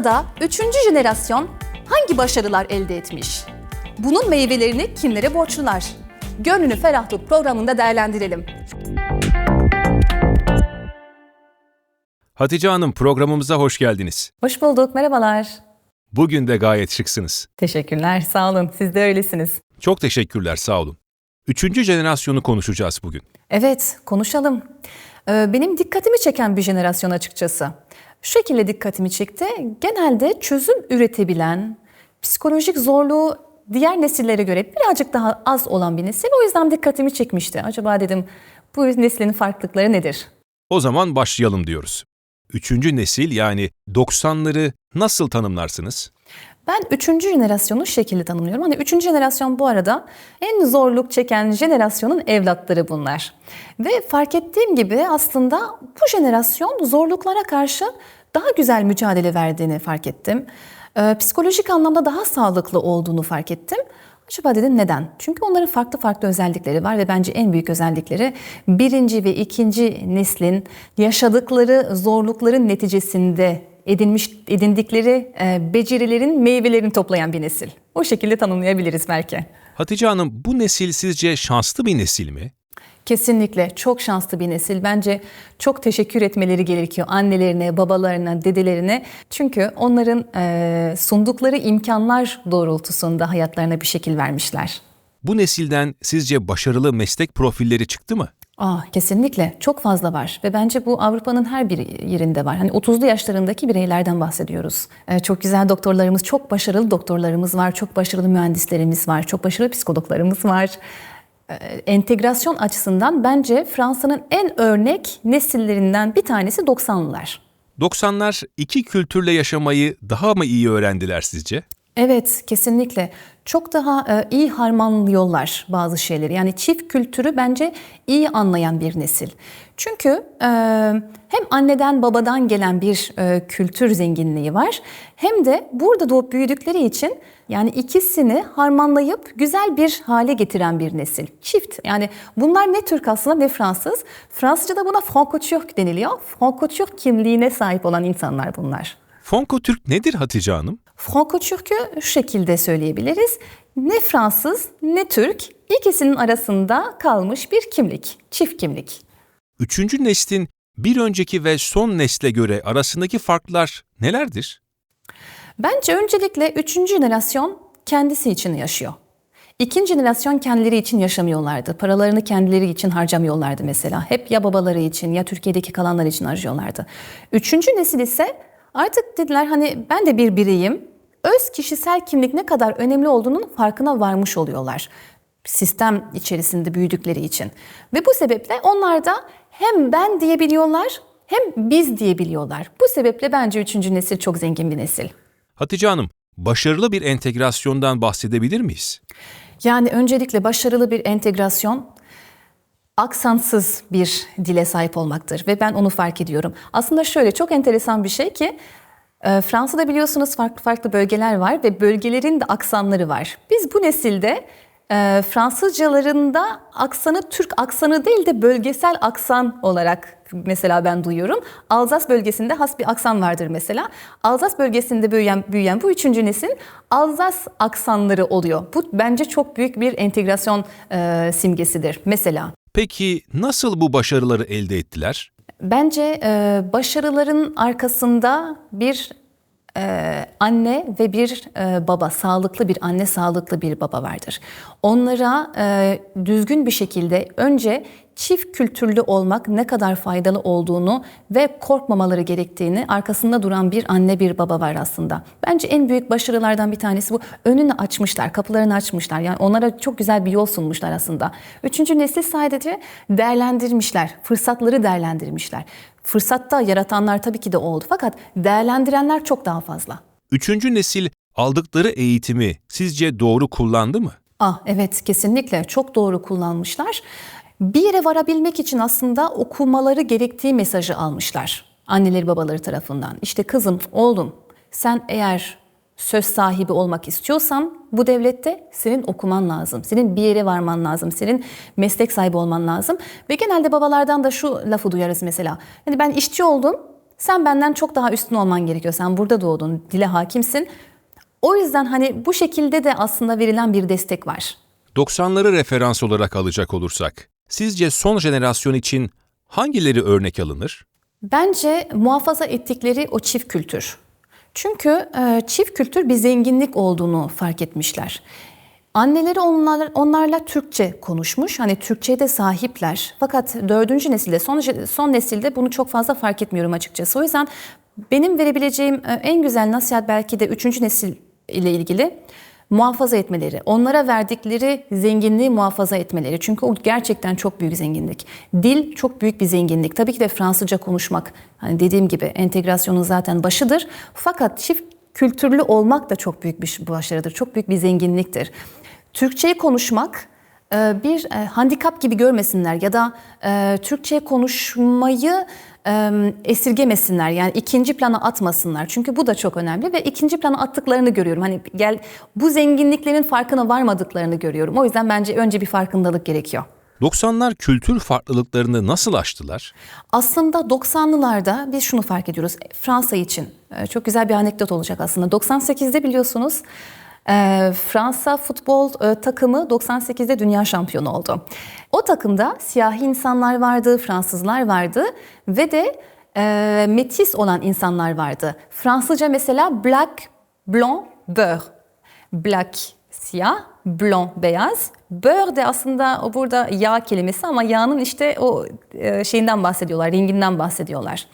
NASA'da 3. jenerasyon hangi başarılar elde etmiş? Bunun meyvelerini kimlere borçlular? Gönlünü ferah tut programında değerlendirelim. Hatice Hanım programımıza hoş geldiniz. Hoş bulduk, merhabalar. Bugün de gayet şıksınız. Teşekkürler, sağ olun. Siz de öylesiniz. Çok teşekkürler, sağ olun. Üçüncü jenerasyonu konuşacağız bugün. Evet, konuşalım. Ee, Benim dikkatimi çeken bir jenerasyon açıkçası. Şu şekilde dikkatimi çekti. Genelde çözüm üretebilen, psikolojik zorluğu diğer nesillere göre birazcık daha az olan bir nesil. O yüzden dikkatimi çekmişti. Acaba dedim bu neslin farklılıkları nedir? O zaman başlayalım diyoruz. Üçüncü nesil yani 90'ları nasıl tanımlarsınız? Ben üçüncü jenerasyonu şu şekilde tanımlıyorum. Hani üçüncü jenerasyon bu arada en zorluk çeken jenerasyonun evlatları bunlar. Ve fark ettiğim gibi aslında bu jenerasyon zorluklara karşı daha güzel mücadele verdiğini fark ettim. Ee, psikolojik anlamda daha sağlıklı olduğunu fark ettim. Acaba dedim neden? Çünkü onların farklı farklı özellikleri var ve bence en büyük özellikleri birinci ve ikinci neslin yaşadıkları zorlukların neticesinde edinmiş edindikleri e, becerilerin meyvelerini toplayan bir nesil. O şekilde tanımlayabiliriz belki. Hatice Hanım bu nesil sizce şanslı bir nesil mi? Kesinlikle çok şanslı bir nesil. Bence çok teşekkür etmeleri gerekiyor annelerine, babalarına, dedelerine. Çünkü onların e, sundukları imkanlar doğrultusunda hayatlarına bir şekil vermişler. Bu nesilden sizce başarılı meslek profilleri çıktı mı? Aa, kesinlikle çok fazla var ve bence bu Avrupa'nın her bir yerinde var. Hani 30'lu yaşlarındaki bireylerden bahsediyoruz. Ee, çok güzel doktorlarımız, çok başarılı doktorlarımız var, çok başarılı mühendislerimiz var, çok başarılı psikologlarımız var. Ee, entegrasyon açısından bence Fransa'nın en örnek nesillerinden bir tanesi 90'lılar. 90'lar iki kültürle yaşamayı daha mı iyi öğrendiler sizce? Evet, kesinlikle. Çok daha e, iyi harmanlıyorlar bazı şeyleri. Yani çift kültürü bence iyi anlayan bir nesil. Çünkü e, hem anneden babadan gelen bir e, kültür zenginliği var. Hem de burada doğup büyüdükleri için yani ikisini harmanlayıp güzel bir hale getiren bir nesil. Çift. Yani bunlar ne Türk aslında ne Fransız. Fransızca'da buna Franco-Türk deniliyor. Franco-Türk kimliğine sahip olan insanlar bunlar. Fonko-Türk nedir Hatice Hanım? Franco-Türk'ü şu şekilde söyleyebiliriz. Ne Fransız ne Türk ikisinin arasında kalmış bir kimlik, çift kimlik. Üçüncü neslin bir önceki ve son nesle göre arasındaki farklar nelerdir? Bence öncelikle üçüncü jenerasyon kendisi için yaşıyor. İkinci jenerasyon kendileri için yaşamıyorlardı. Paralarını kendileri için harcamıyorlardı mesela. Hep ya babaları için ya Türkiye'deki kalanlar için harcıyorlardı. Üçüncü nesil ise artık dediler hani ben de bir bireyim. Öz kişisel kimlik ne kadar önemli olduğunun farkına varmış oluyorlar. Sistem içerisinde büyüdükleri için. Ve bu sebeple onlar da hem ben diyebiliyorlar hem biz diyebiliyorlar. Bu sebeple bence üçüncü nesil çok zengin bir nesil. Hatice Hanım, başarılı bir entegrasyondan bahsedebilir miyiz? Yani öncelikle başarılı bir entegrasyon aksansız bir dile sahip olmaktır ve ben onu fark ediyorum. Aslında şöyle çok enteresan bir şey ki Fransa'da biliyorsunuz farklı farklı bölgeler var ve bölgelerin de aksanları var. Biz bu nesilde e, Fransızcalarında aksanı Türk aksanı değil de bölgesel aksan olarak mesela ben duyuyorum. Alzas bölgesinde has bir aksan vardır mesela. Alzas bölgesinde büyüyen, büyüyen bu üçüncü nesil Alzas aksanları oluyor. Bu bence çok büyük bir entegrasyon e, simgesidir mesela. Peki nasıl bu başarıları elde ettiler? Bence e, başarıların arkasında bir e, anne ve bir e, baba, sağlıklı bir anne, sağlıklı bir baba vardır. Onlara e, düzgün bir şekilde önce çift kültürlü olmak ne kadar faydalı olduğunu ve korkmamaları gerektiğini arkasında duran bir anne bir baba var aslında. Bence en büyük başarılardan bir tanesi bu. Önünü açmışlar, kapılarını açmışlar. Yani onlara çok güzel bir yol sunmuşlar aslında. Üçüncü nesil sadece değerlendirmişler, fırsatları değerlendirmişler. Fırsatta yaratanlar tabii ki de oldu fakat değerlendirenler çok daha fazla. Üçüncü nesil aldıkları eğitimi sizce doğru kullandı mı? Ah evet kesinlikle çok doğru kullanmışlar. Bir yere varabilmek için aslında okumaları gerektiği mesajı almışlar anneleri babaları tarafından. İşte kızım, oğlum sen eğer söz sahibi olmak istiyorsan bu devlette senin okuman lazım. Senin bir yere varman lazım. Senin meslek sahibi olman lazım. Ve genelde babalardan da şu lafı duyarız mesela. Hani ben işçi oldum, Sen benden çok daha üstün olman gerekiyor. Sen burada doğdun, dile hakimsin. O yüzden hani bu şekilde de aslında verilen bir destek var. 90'ları referans olarak alacak olursak, sizce son jenerasyon için hangileri örnek alınır? Bence muhafaza ettikleri o çift kültür. Çünkü e, çift kültür bir zenginlik olduğunu fark etmişler. Anneleri onlar, onlarla Türkçe konuşmuş. Hani Türkçe'ye de sahipler. Fakat dördüncü nesilde, son, son nesilde bunu çok fazla fark etmiyorum açıkçası. O yüzden benim verebileceğim e, en güzel nasihat belki de üçüncü nesil ile ilgili muhafaza etmeleri, onlara verdikleri zenginliği muhafaza etmeleri. Çünkü o gerçekten çok büyük zenginlik. Dil çok büyük bir zenginlik. Tabii ki de Fransızca konuşmak, hani dediğim gibi entegrasyonun zaten başıdır. Fakat çift kültürlü olmak da çok büyük bir başarıdır, çok büyük bir zenginliktir. Türkçeyi konuşmak e, bir e, handikap gibi görmesinler ya da e, Türkçe konuşmayı esirgemesinler yani ikinci plana atmasınlar. Çünkü bu da çok önemli ve ikinci plana attıklarını görüyorum. Hani gel bu zenginliklerin farkına varmadıklarını görüyorum. O yüzden bence önce bir farkındalık gerekiyor. 90'lar kültür farklılıklarını nasıl aştılar? Aslında 90'lılarda biz şunu fark ediyoruz. Fransa için çok güzel bir anekdot olacak aslında. 98'de biliyorsunuz e, Fransa futbol e, takımı 98'de dünya şampiyonu oldu. O takımda siyahi insanlar vardı, Fransızlar vardı ve de e, metis olan insanlar vardı. Fransızca mesela black, blanc, beurre. Black siyah, blanc beyaz. Beurre de aslında burada yağ kelimesi ama yağın işte o e, şeyinden bahsediyorlar, renginden bahsediyorlar.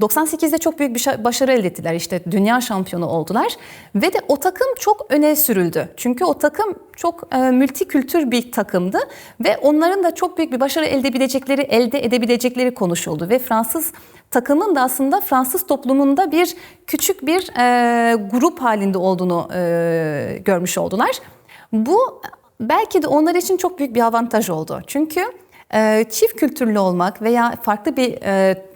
98'de çok büyük bir başarı elde ettiler. İşte dünya şampiyonu oldular ve de o takım çok öne sürüldü. Çünkü o takım çok e, multikültür bir takımdı ve onların da çok büyük bir başarı elde edebilecekleri, elde edebilecekleri konuşuldu ve Fransız takımın da aslında Fransız toplumunda bir küçük bir e, grup halinde olduğunu e, görmüş oldular. Bu belki de onlar için çok büyük bir avantaj oldu. Çünkü e, çift kültürlü olmak veya farklı bir e,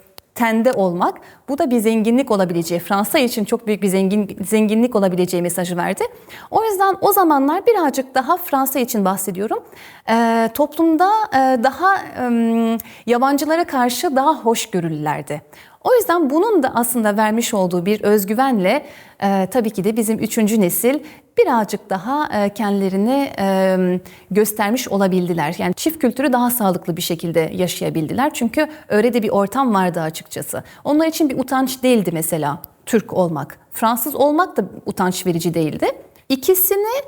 tende olmak bu da bir zenginlik olabileceği, Fransa için çok büyük bir zengin, zenginlik olabileceği mesajı verdi. O yüzden o zamanlar birazcık daha Fransa için bahsediyorum. E, toplumda e, daha e, yabancılara karşı daha hoşgörülülerdi. O yüzden bunun da aslında vermiş olduğu bir özgüvenle e, tabii ki de bizim üçüncü nesil birazcık daha e, kendilerini e, göstermiş olabildiler. Yani çift kültürü daha sağlıklı bir şekilde yaşayabildiler. Çünkü öyle de bir ortam vardı açıkçası. Onlar için bir utanç değildi mesela Türk olmak. Fransız olmak da utanç verici değildi. İkisini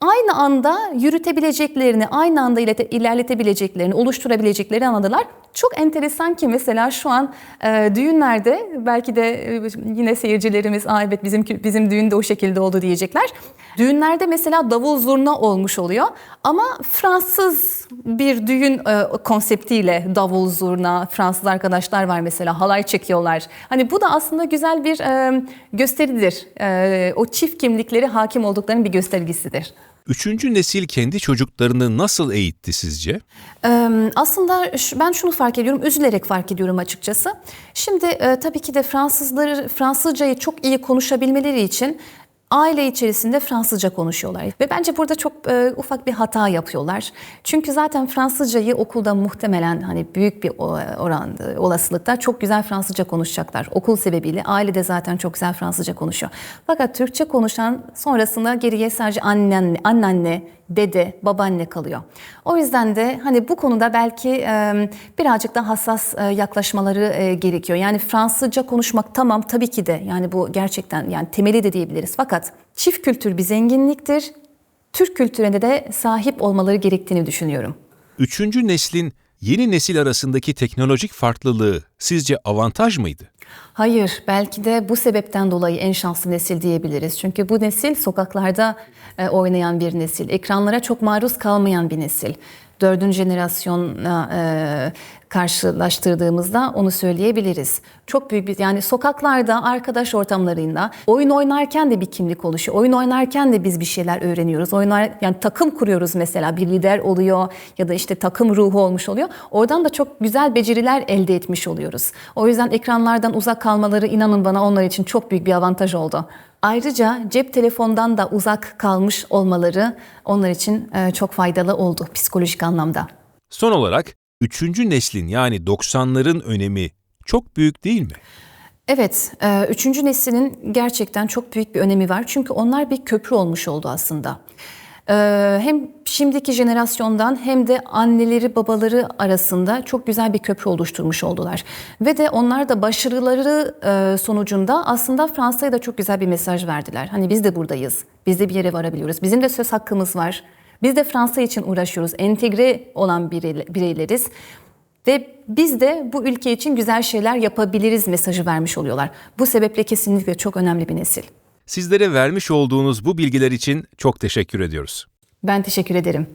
aynı anda yürütebileceklerini, aynı anda ilerletebileceklerini, oluşturabileceklerini anladılar. Çok enteresan ki mesela şu an e, düğünlerde belki de e, yine seyircilerimiz Aa, evet bizim bizim düğün de o şekilde oldu diyecekler. Düğünlerde mesela davul zurna olmuş oluyor ama Fransız bir düğün e, konseptiyle davul zurna Fransız arkadaşlar var mesela halay çekiyorlar. Hani bu da aslında güzel bir e, gösteridir. E, o çift kimlikleri hakim olduklarının bir göstergesidir. Üçüncü nesil kendi çocuklarını nasıl eğitti sizce? Aslında ben şunu fark ediyorum, üzülerek fark ediyorum açıkçası. Şimdi tabii ki de Fransızları Fransızcayı çok iyi konuşabilmeleri için aile içerisinde Fransızca konuşuyorlar. Ve bence burada çok e, ufak bir hata yapıyorlar. Çünkü zaten Fransızcayı okulda muhtemelen hani büyük bir oran olasılıkta çok güzel Fransızca konuşacaklar. Okul sebebiyle aile de zaten çok güzel Fransızca konuşuyor. Fakat Türkçe konuşan sonrasında geriye sadece annen, anneanne, dede, babaanne kalıyor. O yüzden de hani bu konuda belki e, birazcık daha hassas e, yaklaşmaları e, gerekiyor. Yani Fransızca konuşmak tamam tabii ki de yani bu gerçekten yani temeli de diyebiliriz. Fakat çift kültür bir zenginliktir. Türk kültürüne de sahip olmaları gerektiğini düşünüyorum. Üçüncü neslin yeni nesil arasındaki teknolojik farklılığı sizce avantaj mıydı? Hayır, belki de bu sebepten dolayı en şanslı nesil diyebiliriz. Çünkü bu nesil sokaklarda e, oynayan bir nesil, ekranlara çok maruz kalmayan bir nesil. Dördüncü jenerasyonla e, karşılaştırdığımızda onu söyleyebiliriz. Çok büyük bir yani sokaklarda, arkadaş ortamlarında oyun oynarken de bir kimlik oluşuyor. Oyun oynarken de biz bir şeyler öğreniyoruz. Oyunlar yani takım kuruyoruz mesela bir lider oluyor ya da işte takım ruhu olmuş oluyor. Oradan da çok güzel beceriler elde etmiş oluyoruz. O yüzden ekranlardan uzak kalmaları inanın bana onlar için çok büyük bir avantaj oldu. Ayrıca cep telefondan da uzak kalmış olmaları onlar için e, çok faydalı oldu psikolojik anlamda. Son olarak üçüncü neslin yani 90'ların önemi çok büyük değil mi? Evet, e, üçüncü neslin gerçekten çok büyük bir önemi var. Çünkü onlar bir köprü olmuş oldu aslında. E, Hem şimdiki jenerasyondan hem de anneleri babaları arasında çok güzel bir köprü oluşturmuş oldular. Ve de onlar da başarıları e, sonucunda aslında Fransa'ya da çok güzel bir mesaj verdiler. Hani biz de buradayız, biz de bir yere varabiliyoruz, bizim de söz hakkımız var. Biz de Fransa için uğraşıyoruz, entegre olan birey- bireyleriz. Ve biz de bu ülke için güzel şeyler yapabiliriz mesajı vermiş oluyorlar. Bu sebeple kesinlikle çok önemli bir nesil. Sizlere vermiş olduğunuz bu bilgiler için çok teşekkür ediyoruz. Ben teşekkür ederim.